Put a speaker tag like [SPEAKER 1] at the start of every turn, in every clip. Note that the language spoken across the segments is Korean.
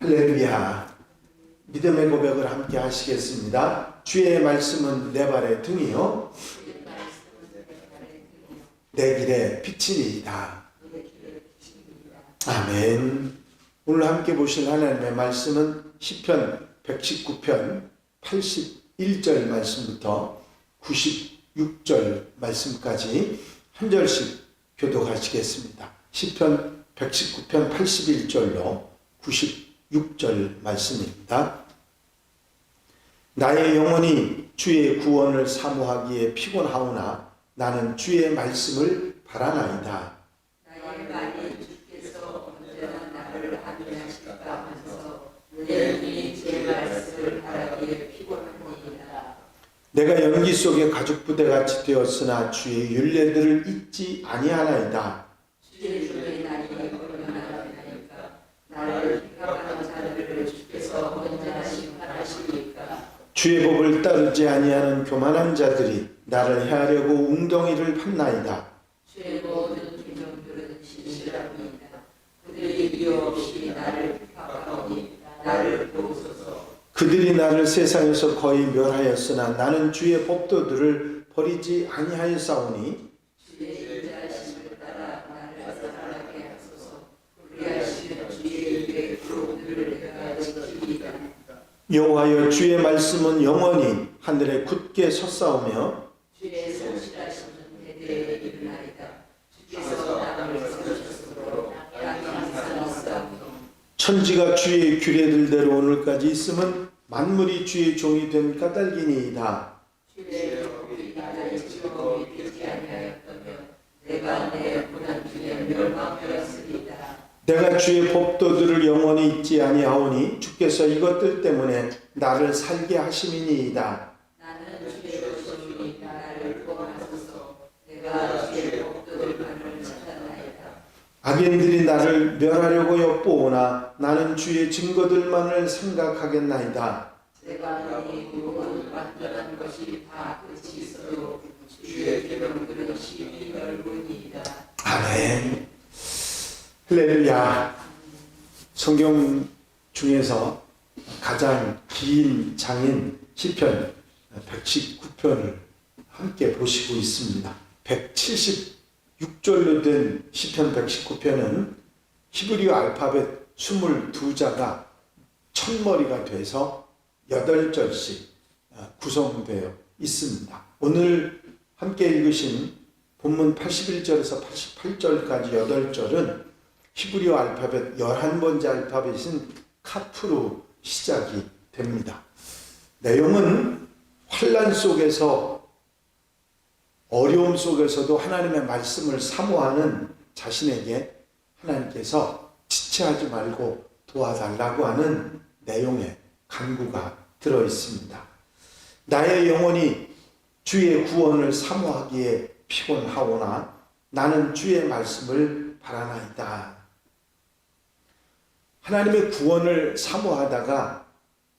[SPEAKER 1] 할렐루야. 믿음의 고백을 함께 하시겠습니다. 주의 말씀은 내 발의 등이요. 내 길의 빛이니이다. 아멘. 오늘 함께 보실 하나님의 말씀은 시편 119편 81절 말씀부터 96절 말씀까지 한 절씩 교독하시겠습니다. 시편 119편 81절로 96 절 말씀입니다. 나의 영혼이 주의 구원을 사모하기에 피곤하오나 나는 주의 말씀을 바라나이다. 내가 연기 속에 가죽 부대같이 되었으나 주의 윤례들을 잊지 아니하나이다.
[SPEAKER 2] 주의 주의 날이 얼마나 되나이까 나를 핍박하는 자들을 주께서 언제나 심판하시니까
[SPEAKER 1] 주의 법을 따르지 아니하는 교만한 자들이 나를 해하려고 웅덩이를 팠나이다.
[SPEAKER 2] 주의 모든 계명들은 신실합니다. 그들이 이유 없이 나를 핍박하오니 나를 도우소서
[SPEAKER 1] 그들이 나를 세상에서 거의 멸하였으나 나는 주의 법도들을 버리지 아니하였사오니
[SPEAKER 2] 주의 인자하심을 따라 나를 살아나게 하소서 그리하시는 주의 입의 구름들을 내가 지키리이다
[SPEAKER 1] 여호와여 주의 말씀은 영원히 하늘에 굳게 섰사오며
[SPEAKER 2] 주의 성실하심은 대대에 이르나이다 주께서 땅을 세우셨으므로 땅이 항상 있사오니
[SPEAKER 1] 천지가 주의 규례들대로 오늘까지 있음은 만물이 주의 종이 된 까닭이니이다.
[SPEAKER 2] 주의 법이 나를 즐거움이 되지 아니하였다며 내가 내 고난 중에 멸망하였으리다
[SPEAKER 1] 내가 주의 법도들을 영원히 잊지 아니하오니 주께서 이것들 때문에 나를 살게 하심이니이다.
[SPEAKER 2] 나는 주의 도시니 나를 구원하소서 내가 주의 법도들만을 찾아나이다
[SPEAKER 1] 악인들이 나를 멸하려고 엿보오나 나는 주의 증거들만을 생각하겠나이다.
[SPEAKER 2] 내가 너희 모든 완전한 것이 다 끝이 있어도 주의 계명들은 심히 넓으니이다.
[SPEAKER 1] 할렐루야. 성경 중에서 가장 긴 장인 시편 119편을 함께 보시고 있습니다. 176절로 된 시편 119편은 히브리어 알파벳 22자가 첫머리가 돼서 8절씩 구성되어 있습니다. 오늘 함께 읽으신 본문 81절에서 88절까지 8절은 히브리어 알파벳 11번째 알파벳인 카프로 시작이 됩니다. 내용은 환란 속에서 어려움 속에서도 하나님의 말씀을 사모하는 자신에게 하나님께서 지체하지 말고 도와달라고 하는 내용의 간구가 들어 있습니다. 나의 영혼이 주의 구원을 사모하기에 피곤하오나 나는 주의 말씀을 바라나이다. 하나님의 구원을 사모하다가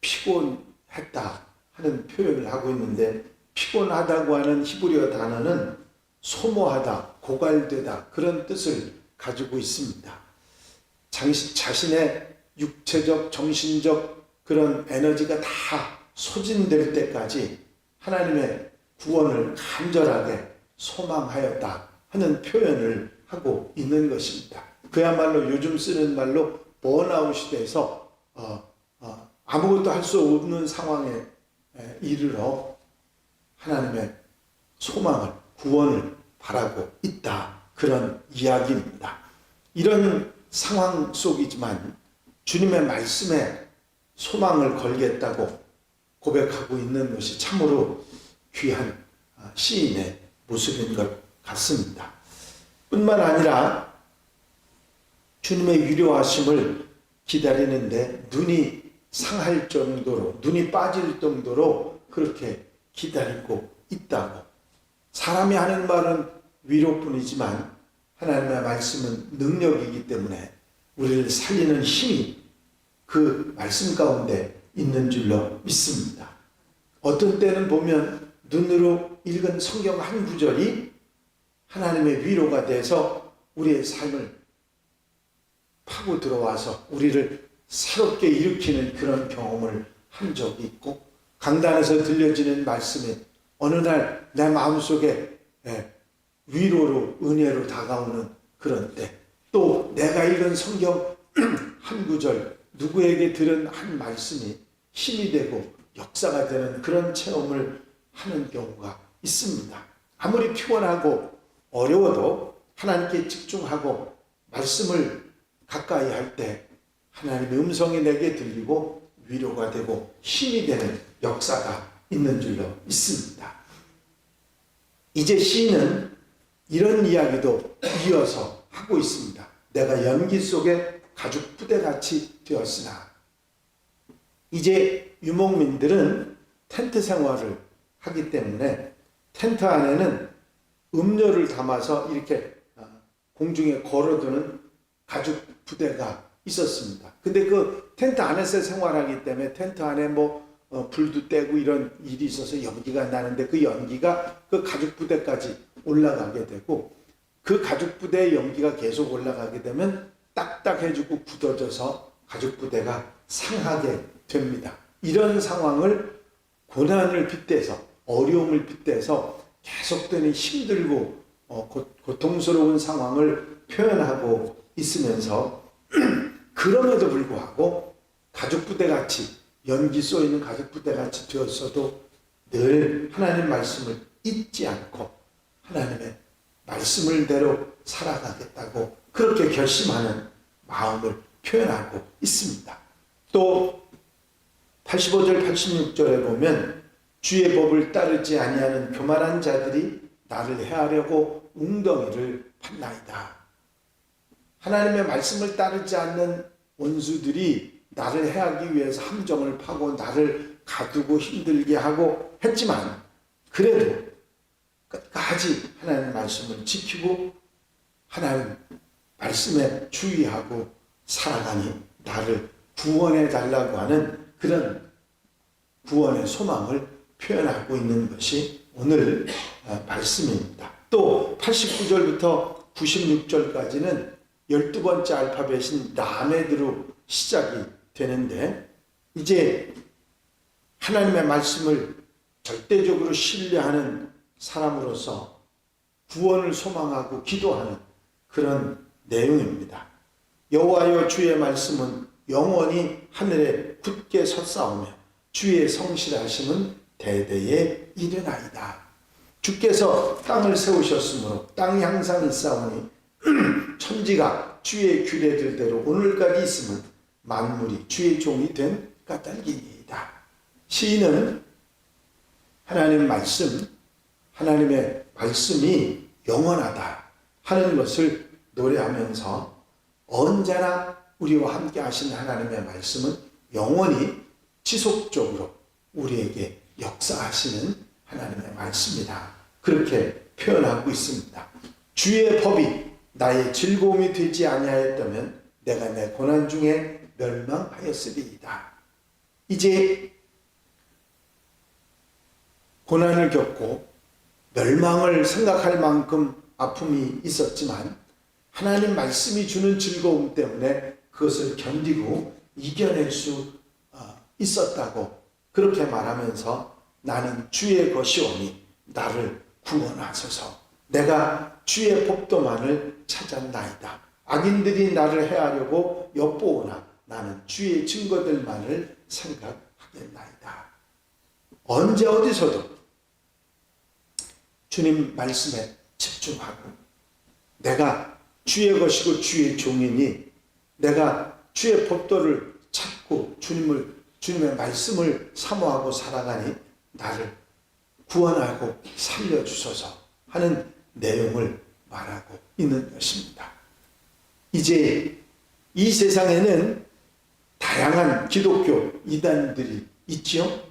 [SPEAKER 1] 피곤했다 하는 표현을 하고 있는데 피곤하다고 하는 히브리어 단어는 소모하다, 고갈되다 그런 뜻을 가지고 있습니다. 자신의 육체적, 정신적 그런 에너지가 다 소진될 때까지 하나님의 구원을 간절하게 소망하였다 하는 표현을 하고 있는 것입니다. 그야말로 요즘 쓰는 말로 번아웃이 돼서 어, 어, 아무것도 할 수 없는 상황에 에, 이르러 하나님의 소망을 구원을 바라고 있다 그런 이야기입니다. 이런 상황 속이지만 주님의 말씀에 소망을 걸겠다고 고백하고 있는 것이 참으로 귀한 아, 시인의 모습인 것 같습니다. 뿐만 아니라 주님의 위로하심을 기다리는데 눈이 상할 정도로 눈이 빠질 정도로 그렇게 기다리고 있다고 사람이 하는 말은 위로뿐이지만 하나님의 말씀은 능력이기 때문에 우리를 살리는 힘이 그 말씀 가운데 있는 줄로 믿습니다. 어떤 때는 보면 눈으로 읽은 성경 한 구절이 하나님의 위로가 돼서 우리의 삶을 파고 들어와서 우리를 새롭게 일으키는 그런 경험을 한 적이 있고 강단에서 들려지는 말씀이 어느 날 내 마음속에 예, 위로로 은혜로 다가오는 그런 때 또 내가 읽은 성경 한 구절 누구에게 들은 한 말씀이 힘이 되고 역사가 되는 그런 체험을 하는 경우가 있습니다. 아무리 피곤하고 어려워도 하나님께 집중하고 말씀을 가까이 할 때 하나님의 음성이 내게 들리고 위로가 되고 힘이 되는 역사가 있는 줄로 믿습니다. 이제 시인은 이런 이야기도 이어서 하고 있습니다. 내가 연기 속에 가죽 부대같이 되었으나 이제 유목민들은 텐트 생활을 하기 때문에 텐트 안에는 음료를 담아서 이렇게 아, 공중에 걸어두는 가죽 부대가 있었습니다. 근데 그 텐트 안에서 생활하기 때문에 텐트 안에 뭐 어, 불도 떼고 이런 일이 있어서 연기가 나는데 그 연기가 그 가죽 부대까지 올라가게 되고 그 가죽 부대의 연기가 계속 올라가게 되면 딱딱해지고 굳어져서 가죽 부대가 상하게 됩니다. 이런 상황을 고난을 빗대서 어려움을 빗대서 계속되는 힘들고 어, 고, 고통스러운 상황을 표현하고 있으면서 그럼에도 불구하고 가죽 부대 같이 연기 쏘 있는 가죽 부대 같이 되었어도 늘 하나님 말씀을 잊지 않고 하나님의 말씀을 대로 살아가겠다고 그렇게 결심하는 마음을 표현하고 있습니다. 또 85절 86절에 보면 주의 법을 따르지 아니하는 교만한 자들이 나를 해하려고 웅덩이를 판나이다. 하나님의 말씀을 따르지 않는 원수들이 나를 해하기 위해서 함정을 파고 나를 가두고 힘들게 하고 했지만 그래도 끝까지 하나님 말씀을 지키고 하나님 말씀에 주의하고 살아가니 나를 구원해 달라고 하는 그런 구원의 소망을 표현하고 있는 것이 오늘 어, 말씀입니다. 또 89절부터 96절까지는 12번째 알파벳인 라메드로 시작이 되는데 이제 하나님의 말씀을 절대적으로 신뢰하는 사람으로서 구원을 소망하고 기도하는 그런 내용입니다. 여호와여 주의 말씀은 영원히 하늘에 굳게 섰사오며 주의 성실하심은 대대에 이르나이다. 주께서 땅을 세우셨으므로 땅이 항상 있사오니 천지가 주의 규례들대로 오늘까지 있음은 만물이 주의 종이 된 까닭이니이다. 시인은 하나님 말씀, 하나님의 말씀이 영원하다 하는 것을 노래하면서 언제나 우리와 함께 하신 하나님의 말씀은 영원히 지속적으로 우리에게 역사하시는 하나님의 말씀이다. 그렇게 표현하고 있습니다. 주의 법이 나의 즐거움이 되지 아니하였다면 내가 내 고난 중에 멸망하였으리이다. 이제 고난을 겪고 멸망을 생각할 만큼 아픔이 있었지만 하나님 말씀이 주는 즐거움 때문에 그것을 견디고 이겨낼 수 어, 있었다고 그렇게 말하면서 나는 주의 것이오니 나를 구원하소서 내가 주의 법도만을 찾았나이다. 악인들이 나를 해하려고 엿보오나 나는 주의 증거들만을 생각하겠나이다. 언제 어디서도 주님 말씀에 집중하고 내가 주의 것이고 주의 종이니 내가 주의 법도를 찾고 주님을 주님의 말씀을 사모하고 살아가니 나를 구원하고 살려 주소서 하는 내용을 말하고 있는 것입니다. 이제 이 세상에는 다양한 기독교 이단들이 있지요.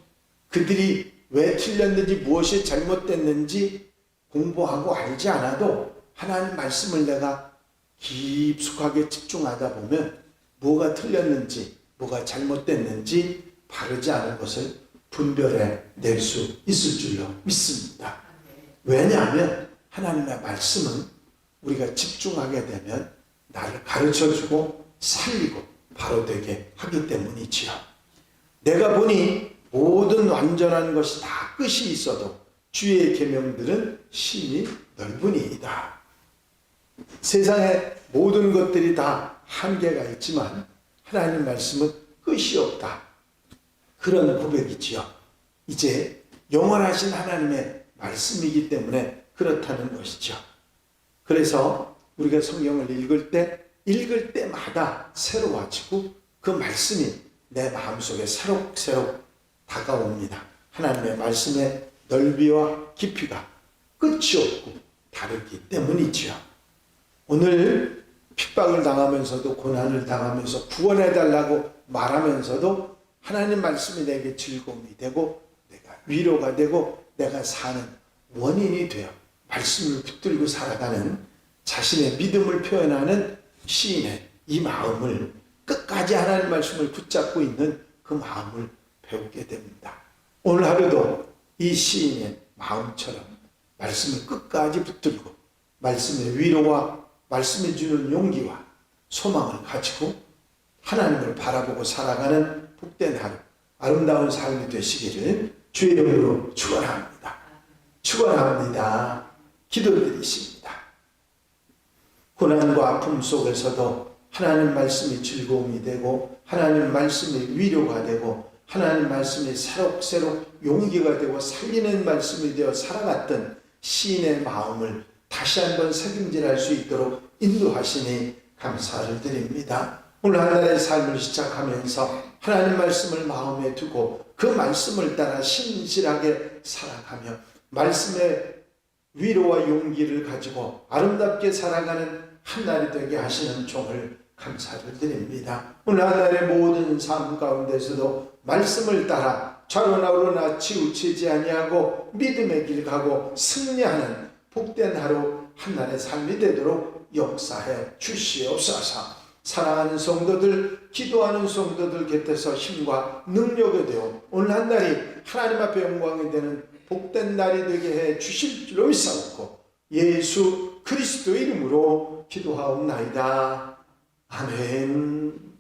[SPEAKER 1] 그들이 왜 틀렸는지 무엇이 잘못됐는지 공부하고 알지 않아도 하나님 말씀을 내가 깊숙하게 집중하다 보면 뭐가 틀렸는지 뭐가 잘못됐는지 바르지 않은 것을 분별해 낼 수 있을 줄로 믿습니다. 왜냐하면 하나님의 말씀은 우리가 집중하게 되면 나를 가르쳐 주고 살리고 바로 되게 하기 때문이지요. 내가 보니 모든 완전한 것이 다 끝이 있어도 주의 계명들은 심히 넓으니이다. 세상의 모든 것들이 다 한계가 있지만 하나님 말씀은 끝이 없다. 그런 고백이지요. 이제 영원하신 하나님의 말씀이기 때문에 그렇다는 것이죠. 그래서 우리가 성경을 읽을 때 읽을 때마다 새로워지고 그 말씀이 내 마음속에 새록새록 다가옵니다. 하나님의 말씀의 넓이와 깊이가 끝이 없고 다르기 때문이지요. 오늘 핍박을 당하면서도 고난을 당하면서 구원해 달라고 말하면서도 하나님 말씀이 내게 즐거움이 되고 내가 위로가 되고 내가 사는 원인이 되어 말씀을 붙들고 살아가는 자신의 믿음을 표현하는 시인의 이 마음을 끝까지 하나님 말씀을 붙잡고 있는 그 마음을 배우게 됩니다. 오늘 하루도 이 시인의 마음처럼 말씀을 끝까지 붙들고 말씀의 위로와 말씀해 주는 용기와 소망을 가지고 하나님을 바라보고 살아가는 복된 하루, 아름다운 삶이 되시기를 주의 이름으로 축원합니다. 축원합니다. 기도드리십니다. 고난과 아픔 속에서도 하나님 말씀이 즐거움이 되고 하나님 말씀이 위로가 되고 하나님 말씀이 새록새록 용기가 되고 살리는 말씀이 되어 살아갔던 시인의 마음을 다시 한번 새김질할 수 있도록 인도하시니 감사를 드립니다. 오늘 한 달의 삶을 시작하면서 하나님 말씀을 마음에 두고 그 말씀을 따라 신실하게 살아가며 말씀의 위로와 용기를 가지고 아름답게 살아가는 한 날이 되게 하시는 종을 감사를 드립니다. 오늘 한 날의 모든 삶 가운데서도 말씀을 따라 좌로나 우로나 치우치지 아니하고 믿음의 길 가고 승리하는 복된 하루 한 날의 삶이 되도록 역사해 주시옵소서. 사랑하는 성도들, 기도하는 성도들 곁에서 힘과 능력이 되어 오늘 한 날이 하나님 앞에 영광이 되는 복된 날이 되게 해 주실 줄로 믿사옵고 예수 그리스도 이름으로 기도하옵나이다. 아멘.